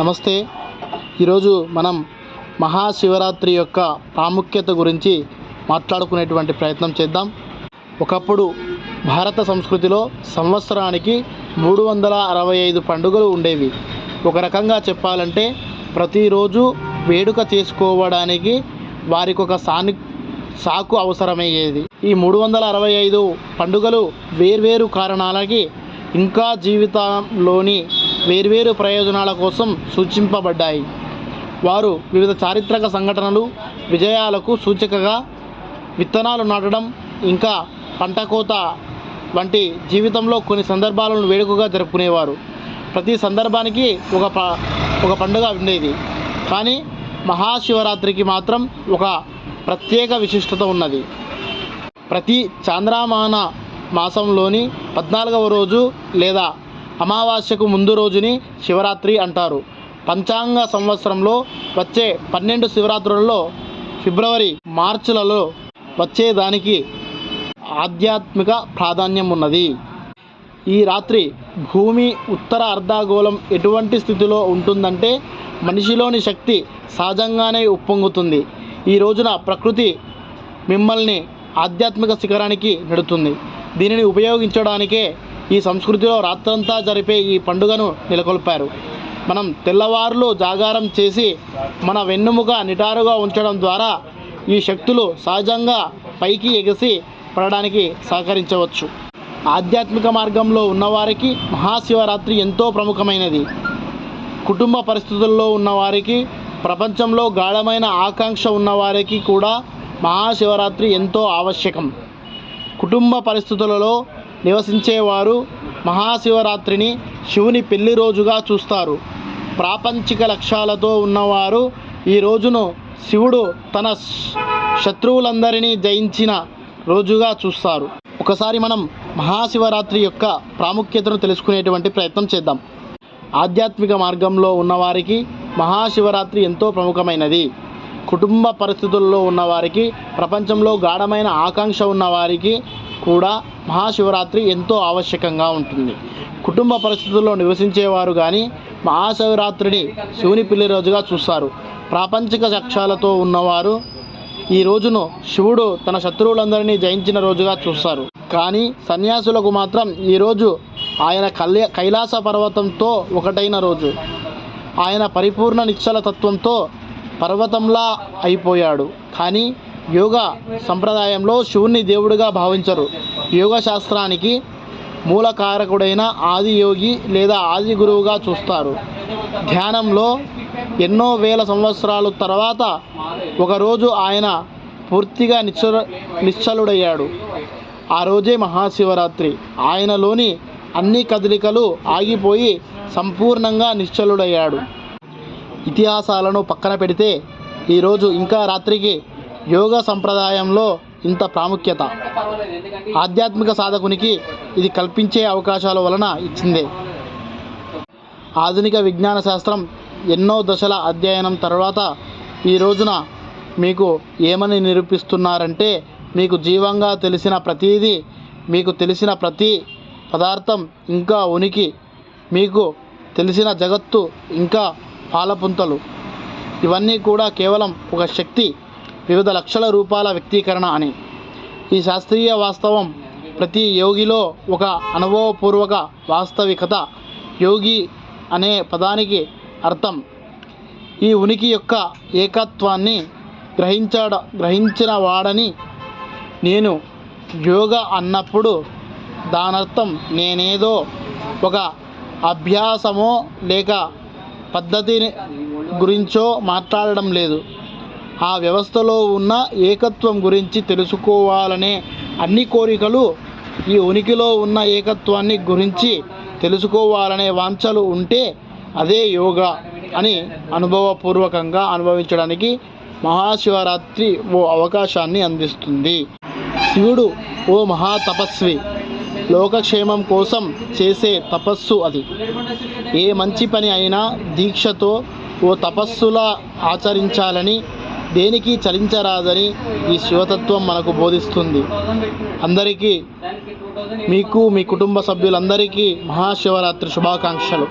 నమస్తే. ఈరోజు మనం మహాశివరాత్రి యొక్క ప్రాముఖ్యత గురించి మాట్లాడుకునేటువంటి ప్రయత్నం చేద్దాం. ఒకప్పుడు భారత సంస్కృతిలో సంవత్సరానికి మూడు వందల అరవై ఐదు పండుగలు ఉండేవి. ఒక రకంగా చెప్పాలంటే ప్రతిరోజు వేడుక చేసుకోవడానికి వారికి ఒక సాని సాకు అవసరమయ్యేది. ఈ మూడు వందల అరవై ఐదు పండుగలు వేర్వేరు కారణాలకి ఇంకా జీవితంలోని వేర్వేరు ప్రయోజనాల కోసం సూచింపబడ్డాయి. వారు వివిధ చారిత్రక సంఘటనలు విజయాలకు సూచికగా విత్తనాలు నాటడం ఇంకా పంట కోత వంటి జీవితంలో కొన్ని సందర్భాలను వేడుకగా జరుపుకునేవారు. ప్రతి సందర్భానికి ఒక ప ఒక పండుగ ఉండేది. కానీ మహాశివరాత్రికి మాత్రం ఒక ప్రత్యేక విశిష్టత ఉన్నది. ప్రతి చాంద్రమాన మాసంలోని పద్నాలుగవ రోజు లేదా అమావాస్యకు ముందు రోజుని శివరాత్రి అంటారు. పంచాంగ సంవత్సరంలో వచ్చే పన్నెండు శివరాత్రులలో ఫిబ్రవరి మార్చిలలో వచ్చేదానికి ఆధ్యాత్మిక ప్రాధాన్యం ఉన్నది. ఈ రాత్రి భూమి ఉత్తర అర్ధగోళం ఎటువంటి స్థితిలో ఉంటుందంటే మనిషిలోని శక్తి సహజంగానే ఉప్పొంగుతుంది. ఈ రోజున ప్రకృతి మిమ్మల్ని ఆధ్యాత్మిక శిఖరానికి నెడుతుంది. దీనిని ఉపయోగించడానికే ఈ సంస్కృతిలో రాత్రంతా జరిపే ఈ పండుగను నెలకొల్పారు. మనం తెల్లవారులు జాగారం చేసి మన వెన్నుముక నిటారుగా ఉంచడం ద్వారా ఈ శక్తులు సహజంగా పైకి ఎగసి పడడానికి సహకరించవచ్చు. ఆధ్యాత్మిక మార్గంలో ఉన్నవారికి మహాశివరాత్రి ఎంతో ప్రముఖమైనది. కుటుంబ పరిస్థితుల్లో ఉన్నవారికి ప్రపంచంలో గాఢమైన ఆకాంక్ష ఉన్నవారికి కూడా మహాశివరాత్రి ఎంతో ఆవశ్యకం. కుటుంబ పరిస్థితులలో నివసించేవారు మహాశివరాత్రిని శివుని పెళ్ళి రోజుగా చూస్తారు. ప్రాపంచిక లక్ష్యాలతో ఉన్నవారు ఈ రోజును శివుడు తన శత్రువులందరినీ జయించిన రోజుగా చూస్తారు. ఒకసారి మనం మహాశివరాత్రి యొక్క ప్రాముఖ్యతను తెలుసుకునేటువంటి ప్రయత్నం చేద్దాం. ఆధ్యాత్మిక మార్గంలో ఉన్నవారికి మహాశివరాత్రి ఎంతో ప్రముఖమైనది. కుటుంబ పరిస్థితుల్లో ఉన్నవారికి ప్రపంచంలో గాఢమైన ఆకాంక్ష ఉన్నవారికి కూడా మహాశివరాత్రి ఎంతో ఆవశ్యకంగా ఉంటుంది. కుటుంబ పరిస్థితుల్లో నివసించేవారు కానీ మహాశివరాత్రిని శివుని పిల్లి రోజుగా చూస్తారు. ప్రాపంచిక లక్ష్యాలతో ఉన్నవారు ఈ రోజును శివుడు తన శత్రువులందరినీ జయించిన రోజుగా చూస్తారు. కానీ సన్యాసులకు మాత్రం ఈరోజు ఆయన కళ్య కైలాస పర్వతంతో ఒకటైన రోజు. ఆయన పరిపూర్ణ నిశ్చల తత్వంతో పర్వతంలా అయిపోయాడు. కానీ యోగ సంప్రదాయంలో శివుణ్ణి దేవుడిగా భావించరు. యోగ శాస్త్రానికి మూలకారకుడైన ఆది యోగి లేదా ఆది గురువుగా చూస్తారు. ధ్యానంలో ఎన్నో వేల సంవత్సరాల తర్వాత ఒకరోజు ఆయన పూర్తిగా నిశ్చల నిశ్చలుడయ్యాడు. ఆ రోజే మహాశివరాత్రి. ఆయనలోని అన్ని కదలికలు ఆగిపోయి సంపూర్ణంగా నిశ్చలుడయ్యాడు. ఇతిహాసాలను పక్కన పెడితే ఈరోజు ఇంకా రాత్రికి యోగ సంప్రదాయంలో ఇంత ప్రాముఖ్యత. ఆధ్యాత్మిక సాధకునికి ఇది కల్పించే అవకాశాల వలన ఇచ్చిందే. ఆధునిక విజ్ఞాన శాస్త్రం ఎన్నో దశల అధ్యయనం తర్వాత ఈ రోజున మీకు ఏమని నిరూపిస్తున్నారంటే మీకు జీవంగా తెలిసిన ప్రతీది మీకు తెలిసిన ప్రతి పదార్థం ఇంకా ఉనికి మీకు తెలిసిన జగత్తు ఇంకా పాలపుంతలు. ఇవన్నీ కూడా కేవలం ఒక శక్తి వివిధ లక్షల రూపాల వ్యక్తీకరణ అని. ఈ శాస్త్రీయ వాస్తవం ప్రతి యోగిలో ఒక అనుభవపూర్వక వాస్తవికత. యోగి అనే పదానికి అర్థం. ఈ ఉనికి యొక్క ఏకత్వాన్ని గ్రహించాడ గ్రహించిన వాడని నేను యోగ అన్నప్పుడు దానర్థం నేనేదో ఒక అభ్యాసమో లేక పద్ధతిని గురించో మాట్లాడడం లేదు. ఆ వ్యవస్థలో ఉన్న ఏకత్వం గురించి తెలుసుకోవాలనే అన్ని కోరికలు ఈ ఉనికిలో ఉన్న ఏకత్వాన్ని గురించి తెలుసుకోవాలనే వాంఛలు ఉంటే అదే యోగా అని అనుభవపూర్వకంగా అనుభవించడానికి మహాశివరాత్రి ఓ అవకాశాన్ని అందిస్తుంది. శివుడు ఓ మహాతపస్వి. లోకక్షేమం కోసం చేసే తపస్సు అది. ఏ మంచి పని అయినా దీక్షతో ఓ తపస్సులా ఆచరించాలని దేనికి చలించరాదని ఈ శివతత్వం మనకు బోధిస్తుంది. అందరికీ మీకు మీ కుటుంబ సభ్యులందరికీ మహాశివరాత్రి శుభాకాంక్షలు.